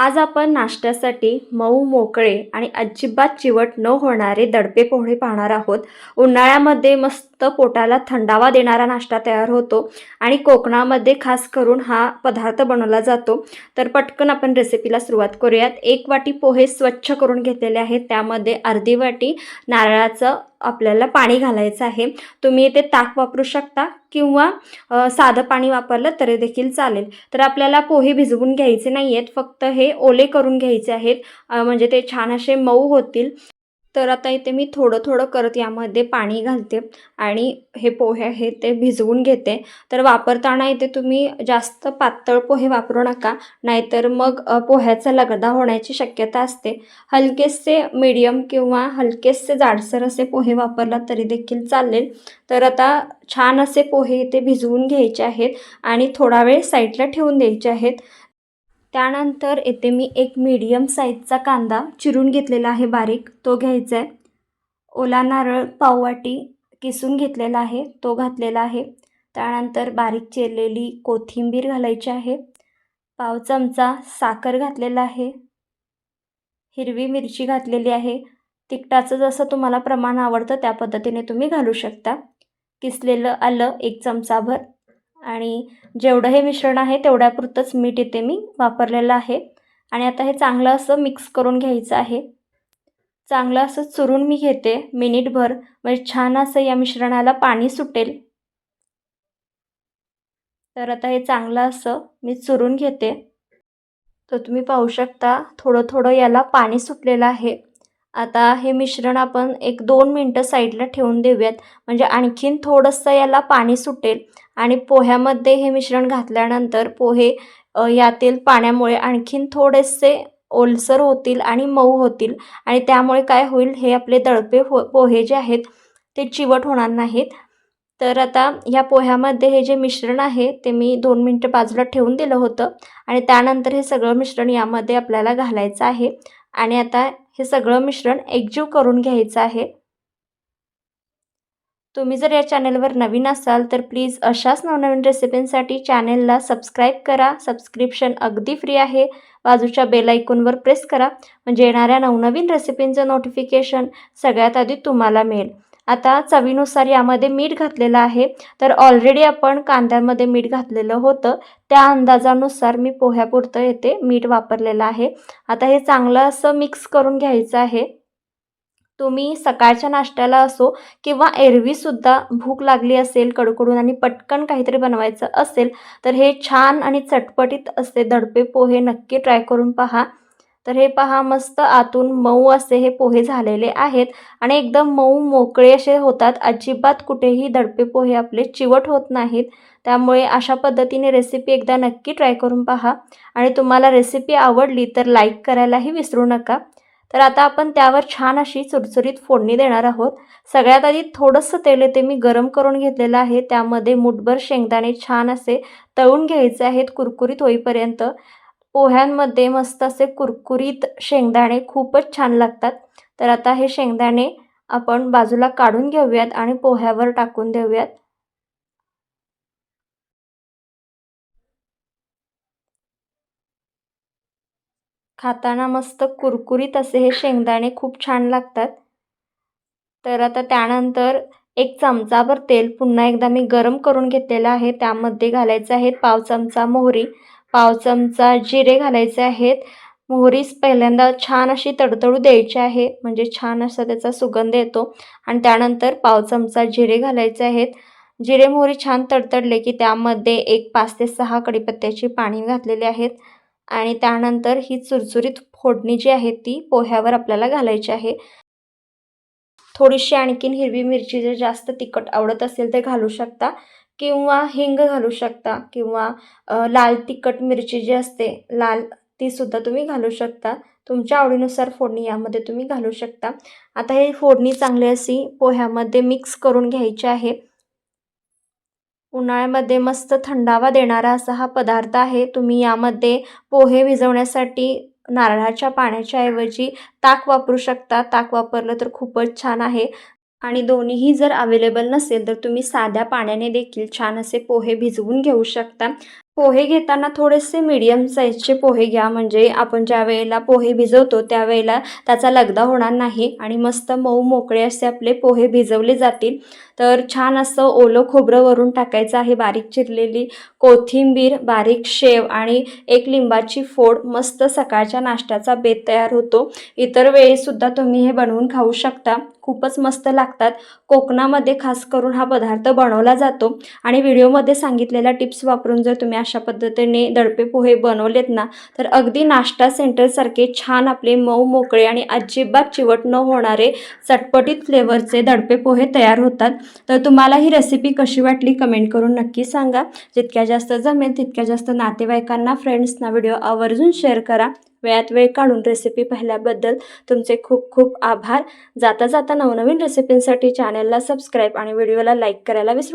आज आपण नाश्त्यासाठी मऊ मोकळे आणि अजिबात चिवट न होणारे दडपे पोहे पाहणार आहोत. उन्हाळ्यामध्ये मस्त पोटाला थंडावा देणारा नाश्ता तयार होतो आणि कोकणामध्ये खास करून हा पदार्थ बनवला जातो. तर पटकन आपण रेसिपीला सुरुवात करूयात. एक वाटी पोहे स्वच्छ करून घेतलेले आहेत. त्यामध्ये अर्धी वाटी नारळाचं आपल्याला पाणी घालायचं आहे. तुम्ही इथे ताक वापरू शकता किंवा साधं पाणी वापरलं तरी देखील चालेल. तर आपल्याला पोहे भिजवून घ्यायचे नाही आहेत फक्त हे ओले करून घ्यायचे आहेत. म्हणजे ते छान असे मऊ होतील. तर आता इथे मी थोडं थोडं करत यामध्ये पाणी घालते आणि हे पोहे आहे ते भिजवून घेते. तर वापरताना इथे तुम्ही जास्त पातळ पोहे वापरू नका नाहीतर मग पोह्याचा लगदा होण्याची शक्यता असते. हलकेसे मीडियम किंवा हलकेसे जाडसर असे पोहे वापरला तरी देखील चालेल. तर आता छान असे पोहे इथे भिजवून घ्यायचे आहेत आणि थोडा वेळ साईडला ठेवून द्यायचे आहेत. त्यानंतर येथे मी एक मीडियम साईजचा कांदा चिरून घेतलेला आहे बारीक. तो घ्यायचा आहे. ओला नारळ पाववाटी किसून घेतलेला आहे. तो घातलेला आहे. त्यानंतर बारीक चिरलेली कोथिंबीर घालायची आहे. पाव चमचा साखर घातलेला आहे. हिरवी मिरची घातलेली आहे. तिखटाचं जसं तुम्हाला प्रमाण आवडतं त्या पद्धतीने तुम्ही घालू शकता. किसलेलं आलं एक चमचाभर. आणि जेवढं हे मिश्रण आहे तेवढ्यापुरतंच मीठ इथे मी वापरलेलं आहे. आणि आता हे चांगलं असं मिक्स करून घ्यायचं आहे. चांगलं असं चुरून मी घेते मिनिटभर. म्हणजे छान असं या मिश्रणाला पाणी सुटेल. तर आता हे चांगलं असं मी चुरून घेते. तर तुम्ही पाहू शकता थोडं थोडं याला पाणी सुटलेलं आहे. आता हे मिश्रण आपण एक दोन मिनटं साईडला ठेवून देऊयात. म्हणजे आणखीन थोडंसं याला पाणी सुटेल आणि पोह्यामध्ये हे मिश्रण घातल्यानंतर पोहे यातील पाण्यामुळे आणखीन थोडेसे ओलसर होतील आणि मऊ होतील आणि त्यामुळे काय होईल हे आपले दळपे हो पोहे जे आहेत ते चिवट होणार नाहीत. तर आता ह्या पोह्यामध्ये हे जे मिश्रण आहे ते मी दोन मिनटं बाजूला ठेवून दिलं होतं आणि त्यानंतर हे सगळं मिश्रण यामध्ये आपल्याला घालायचं आहे. आणि आता हे सगळं मिश्रण एकजीव करून घ्यायचं आहे. तुम्ही जर या चॅनलवर नवीन असाल तर प्लीज अशाच नवनवीन रेसिपींसाठी चॅनेलला सबस्क्राईब करा. सबस्क्रिप्शन अगदी फ्री आहे. बाजूच्या बेल आयकॉनवर प्रेस करा. म्हणजे येणाऱ्या नवनवीन रेसिपींचं नोटिफिकेशन सगळ्यात आधी तुम्हाला मिळेल. आता चवीनुसार यामध्ये मीठ घातलेलं आहे. तर ऑलरेडी आपण कांद्यामध्ये मीठ घातलेलं होतं. त्या अंदाजानुसार मी पोह्यापुरतं येथे मीठ वापरलेलं आहे. आता हे चांगलं असं मिक्स करून घ्यायचं आहे. तुम्ही सकाळच्या नाश्त्याला असो किंवा एरवीसुद्धा भूक लागली असेल कडकडून आणि पटकन काहीतरी बनवायचं असेल तर हे छान आणि चटपटीत असते दडपे पोहे नक्की ट्राय करून पहा. तर हे पहा मस्त आतून मऊ असे हे पोहे झालेले आहेत आणि एकदम मऊ मोकळे असे होतात. अजिबात कुठेही दडपे पोहे आपले चिवट होत नाहीत. त्यामुळे अशा पद्धतीने रेसिपी एकदा नक्की ट्राय करून पहा. आणि तुम्हाला रेसिपी आवडली तर लाईक करायलाही विसरू नका. तर आता आपण त्यावर छान अशी चुरचुरीत फोडणी देणार आहोत. सगळ्यात आधी थोडंसं तेल ते मी गरम करून घेतलेलं आहे. त्यामध्ये मुठभर शेंगदाणे छान असे तळून घ्यायचे आहेत कुरकुरीत होईपर्यंत. पोह्यांमध्ये मस्त असे कुरकुरीत शेंगदाणे खूपच छान लागतात. तर आता हे शेंगदाणे आपण बाजूला काढून घेऊयात आणि पोह्यावर टाकून देऊयात. खाताना मस्त कुरकुरीत असे हे शेंगदाणे खूप छान लागतात. तर आता त्यानंतर एक चमचाभर तेल पुन्हा एकदा मी गरम करून घेतलेलं आहे. त्यामध्ये घालायचं आहे पाव चमचा मोहरी. पाव चमचा जिरे घालायचे आहेत. मोहरीस पहिल्यांदा छान अशी तडतडू द्यायची आहे. म्हणजे छान असा त्याचा सुगंध येतो. आणि त्यानंतर पाव चमचा जिरे घालायचे आहेत. जिरे मोहरी छान तडतडले की त्यामध्ये एक पाच ते सहा कडीपत्त्याची पाणी घातलेली आहेत. आणि त्यानंतर ही चुरचुरीत फोडणी जी आहे ती पोह्यावर आपल्याला घालायची आहे. थोडीशी आणखीन हिरवी मिरची जर जास्त तिखट आवडत असेल तर घालू शकता. किंवा हिंग घालू शकता किंवा लाल तिखट मिरची जी असते लाल तीसुद्धा तुम्ही घालू शकता. तुमच्या आवडीनुसार फोडणी यामध्ये तुम्ही घालू शकता. आता हे फोडणी चांगली अशी पोह्यामध्ये मिक्स करून घ्यायची आहे. उन्हाळ्यामध्ये मस्त थंडावा देणारा असा हा पदार्थ आहे. तुम्ही यामध्ये पोहे भिजवण्यासाठी नारळाच्या पाण्याच्या ऐवजी ताक वापरू शकता. ताक वापरलं तर खूपच छान आहे. आणि दोन्हीही जर अवेलेबल नसेल तर तुम्ही साध्या पाण्याने देखील छान असे पोहे भिजवून घेऊ शकता. पोहे घेताना थोडेसे मीडियम साईजचे पोहे घ्या. म्हणजे आपण ज्या वेळेला पोहे भिजवतो त्यावेळेला त्याचा लगदा होणार नाही आणि मस्त मऊ मोकळे असे आपले पोहे भिजवले जातील. तर छान असं ओलं खोबरं वरून टाकायचं आहे बारीक चिरलेली कोथिंबीर बारीक शेव आणि एक लिंबाची फोड. मस्त सकाळच्या नाश्त्याचा बेत तयार होतो. इतर वेळीसुद्धा तुम्ही हे बनवून खाऊ शकता. खूपच मस्त लागतात. कोकणामध्ये खास करून हा पदार्थ बनवला जातो. आणि व्हिडिओमध्ये सांगितलेल्या टिप्स वापरून जर तुम्ही अशा पद्धतीने दडपे पोहे बनवलेत ना तर अगदी नाश्ता सेंटरसारखे छान आपले मऊ मोकळे आणि अजिबात चिवट न होणारे चटपटीत फ्लेवरचे दडपे पोहे तयार होतात. तर तुम्हाला ही रेसिपी कशी वाटली कमेंट करून नक्की सांगा. जितक्या जास्त जमेल तितक्या जास्त नातेवाईकांना फ्रेंड्सना व्हिडिओ आवर्जून शेअर करा. वेळात वेळ काढून रेसिपी पाहिल्याबद्दल तुमचे खूप खूप आभार. जाता जाता नवनवीन रेसिपींसाठी चॅनलला सबस्क्राईब आणि व्हिडिओला लाईक करायला विसरू